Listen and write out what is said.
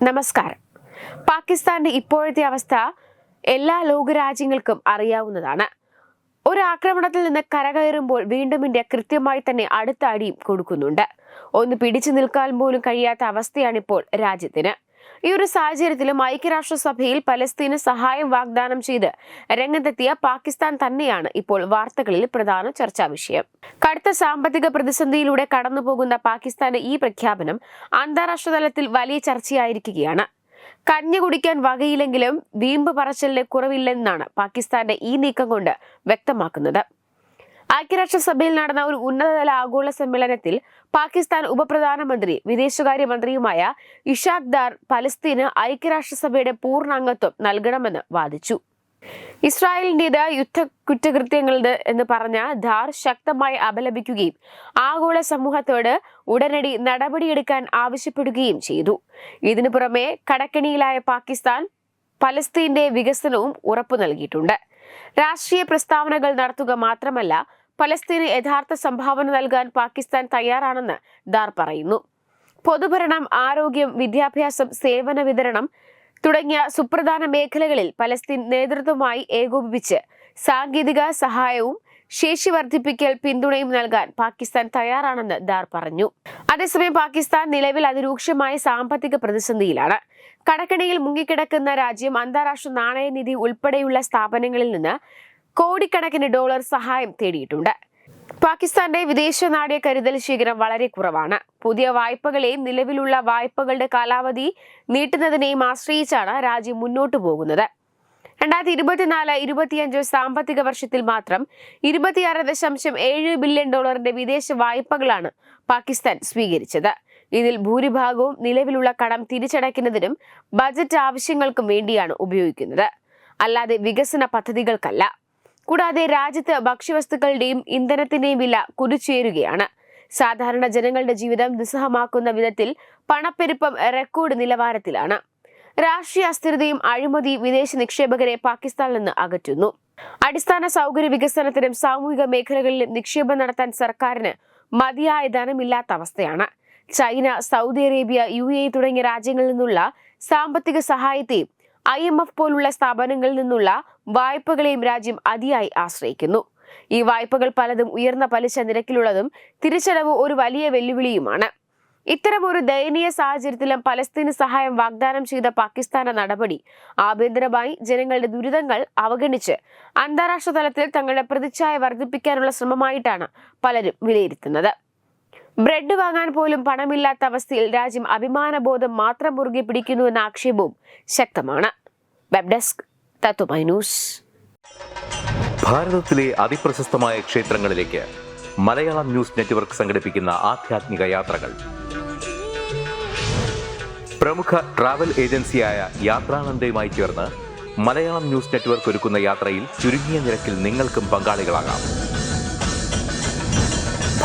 നമസ്കാരം. പാകിസ്ഥാന്റെ ഇപ്പോഴത്തെ അവസ്ഥ എല്ലാ ലോകരാജ്യങ്ങൾക്കും അറിയാവുന്നതാണ്. ഒരു ആക്രമണത്തിൽ നിന്ന് കരകയറുമ്പോൾ വീണ്ടും ഇന്ത്യ കൃത്യമായി തന്നെ അടുത്ത അടിയും കൊടുക്കുന്നുണ്ട്. ഒന്ന് പിടിച്ചു നിൽക്കാൻ പോലും കഴിയാത്ത അവസ്ഥയാണിപ്പോൾ രാജ്യത്തിന്. ഈ ഒരു സാഹചര്യത്തിലും ഐക്യരാഷ്ട്രസഭയിൽ പലസ്തീന് സഹായം വാഗ്ദാനം ചെയ്ത് രംഗത്തെത്തിയ പാകിസ്ഥാൻ തന്നെയാണ് ഇപ്പോൾ വാർത്തകളിൽ പ്രധാന ചർച്ചാ വിഷയം. കടുത്ത സാമ്പത്തിക പ്രതിസന്ധിയിലൂടെ കടന്നുപോകുന്ന പാകിസ്ഥാന്റെ ഈ പ്രഖ്യാപനം അന്താരാഷ്ട്ര തലത്തിൽ വലിയ ചർച്ചയായിരിക്കുകയാണ്. കഞ്ഞി കുടിക്കാൻ വകയില്ലെങ്കിലും വീമ്പ് പറച്ചലിന് കുറവില്ലെന്നാണ് പാകിസ്ഥാന്റെ ഈ നീക്കം കൊണ്ട് വ്യക്തമാക്കുന്നത്. ഐക്യരാഷ്ട്രസഭയിൽ നടന്ന ഒരു ഉന്നതതല ആഗോള സമ്മേളനത്തിൽ പാകിസ്ഥാൻ ഉപപ്രധാനമന്ത്രി വിദേശകാര്യമന്ത്രിയുമായ ഇഷാഖ് ദാർ പലസ്തീന് ഐക്യരാഷ്ട്രസഭയുടെ പൂർണാംഗത്വം നൽകണമെന്ന് വാദിച്ചു. ഇസ്രായേലിന്റേത് യുദ്ധ കുറ്റകൃത്യങ്ങളുടെ എന്ന് പറഞ്ഞ ധാർ ശക്തമായി അപലപിക്കുകയും ആഗോള സമൂഹത്തോട് ഉടനടി നടപടിയെടുക്കാൻ ആവശ്യപ്പെടുകയും ചെയ്തു. ഇതിനു പുറമെ കടക്കണിയിലായ പാകിസ്ഥാൻ പലസ്തീന്റെ വികസനവും ഉറപ്പു നൽകിയിട്ടുണ്ട്. രാഷ്ട്രീയ പ്രസ്താവനകൾ നടത്തുക മാത്രമല്ല പലസ്തീന് യഥാർത്ഥ സംഭാവന നൽകാൻ പാകിസ്ഥാൻ തയ്യാറാണെന്ന് ദാർ പറയുന്നു. പൊതുഭരണം ആരോഗ്യം വിദ്യാഭ്യാസം സേവന വിതരണം തുടങ്ങിയ സുപ്രധാന മേഖലകളിൽ പലസ്തീൻ നേതൃത്വമായി ഏകോപിപ്പിച്ച് സാങ്കേതിക സഹായവും ശേഷി വർദ്ധിപ്പിക്കൽ പിന്തുണയും നൽകാൻ പാകിസ്ഥാൻ തയ്യാറാണെന്ന് ദാർ പറഞ്ഞു. അതേസമയം പാകിസ്ഥാൻ നിലവിൽ അതിരൂക്ഷമായ സാമ്പത്തിക പ്രതിസന്ധിയിലാണ്. കടക്കണിയിൽ മുങ്ങിക്കിടക്കുന്ന രാജ്യം അന്താരാഷ്ട്ര നാണയനിധി ഉൾപ്പെടെയുള്ള സ്ഥാപനങ്ങളിൽ നിന്ന് കോടിക്കണക്കിന് ഡോളർ സഹായം തേടിയിട്ടുണ്ട്. പാകിസ്ഥാന്റെ വിദേശ നാടിയ കരുതൽ ശേഖരം വളരെ കുറവാണ്. പുതിയ വായ്പകളെയും നിലവിലുള്ള വായ്പകളുടെ കാലാവധി നീട്ടുന്നതിനെയും ആശ്രയിച്ചാണ് രാജ്യം മുന്നോട്ടു പോകുന്നത്. രണ്ടായിരത്തി ഇരുപത്തിനാല് ഇരുപത്തിയഞ്ച് സാമ്പത്തിക വർഷത്തിൽ മാത്രം ഇരുപത്തിയാറ് ദശാംശം ഏഴ് ബില്യൺ ഡോളറിന്റെ വിദേശ വായ്പകളാണ് പാകിസ്ഥാൻ സ്വീകരിച്ചത്. ഇതിൽ ഭൂരിഭാഗവും നിലവിലുള്ള കടം തിരിച്ചടയ്ക്കുന്നതിനും ബജറ്റ് ആവശ്യങ്ങൾക്കും വേണ്ടിയാണ് ഉപയോഗിക്കുന്നത്. അല്ലാതെ വികസന പദ്ധതികൾക്കല്ല. കൂടാതെ രാജ്യത്ത് ഭക്ഷ്യവസ്തുക്കളുടെയും ഇന്ധനത്തിന്റെയും വില കുതിച്ചുയരുകയാണ്. സാധാരണ ജനങ്ങളുടെ ജീവിതം നിസ്സഹമാക്കുന്ന വിധത്തിൽ പണപ്പെരുപ്പം റെക്കോർഡ് നിലവാരത്തിലാണ്. രാഷ്ട്രീയ അസ്ഥിരതയും അഴിമതി വിദേശ നിക്ഷേപകരെ പാകിസ്ഥാനിൽ നിന്ന് അകറ്റുന്നു. അടിസ്ഥാന സൗകര്യ വികസനത്തിനും സാമൂഹിക മേഖലകളിലും നിക്ഷേപം നടത്താൻ സർക്കാരിന് മതിയായ ധനമില്ലാത്ത അവസ്ഥയാണ്. China Saudi Arabia U A തുടങ്ങിയ രാജ്യങ്ങളിൽ നിന്നുള്ള സാമ്പത്തിക സഹായത്തെയും ഐ എം എഫ് പോലുള്ള സ്ഥാപനങ്ങളിൽ നിന്നുള്ള വായ്പകളെയും രാജ്യം അതിയായി ആശ്രയിക്കുന്നു. ഈ വായ്പകൾ പലതും ഉയർന്ന പലിശ നിരക്കിലുള്ളതും തിരിച്ചടവ് ഒരു വലിയ വെല്ലുവിളിയുമാണ്. ഇത്തരം ഒരു ദയനീയ സാഹചര്യത്തിലും പലസ്തീന് സഹായം വാഗ്ദാനം ചെയ്ത പാകിസ്ഥാന നടപടി ആഭ്യന്തരമായി ജനങ്ങളുടെ ദുരിതങ്ങൾ അവഗണിച്ച് അന്താരാഷ്ട്ര തലത്തിൽ തങ്ങളുടെ പ്രതിച്ഛായ വർദ്ധിപ്പിക്കാനുള്ള ശ്രമമായിട്ടാണ് പലരും വിലയിരുത്തുന്നത്. ബ്രെഡ് വാങ്ങാൻ പോലും പണമില്ലാത്ത അവസ്ഥയിൽ രാജ്യം അഭിമാനബോധം മാത്രം മുറുകെ പിടിക്കുന്നുവെന്ന ആക്ഷേപവും ശക്തമാണ്. Web desk news. ഭാരതത്തിലെ അതിപ്രശസ്തമായ ക്ഷേത്രങ്ങളിലേക്ക് മലയാളം ന്യൂസ് നെറ്റ്വർക്ക് സംഘടിപ്പിക്കുന്ന ആധ്യാത്മിക യാത്രകൾ. പ്രമുഖ ട്രാവൽ ഏജൻസിയായ യാത്രാനന്ദയുമായി ചേർന്ന് മലയാളം ന്യൂസ് നെറ്റ്വർക്ക് ഒരുക്കുന്ന യാത്രയിൽ ചുരുങ്ങിയ നിരക്കിൽ നിങ്ങൾക്കും പങ്കാളികളാകാം.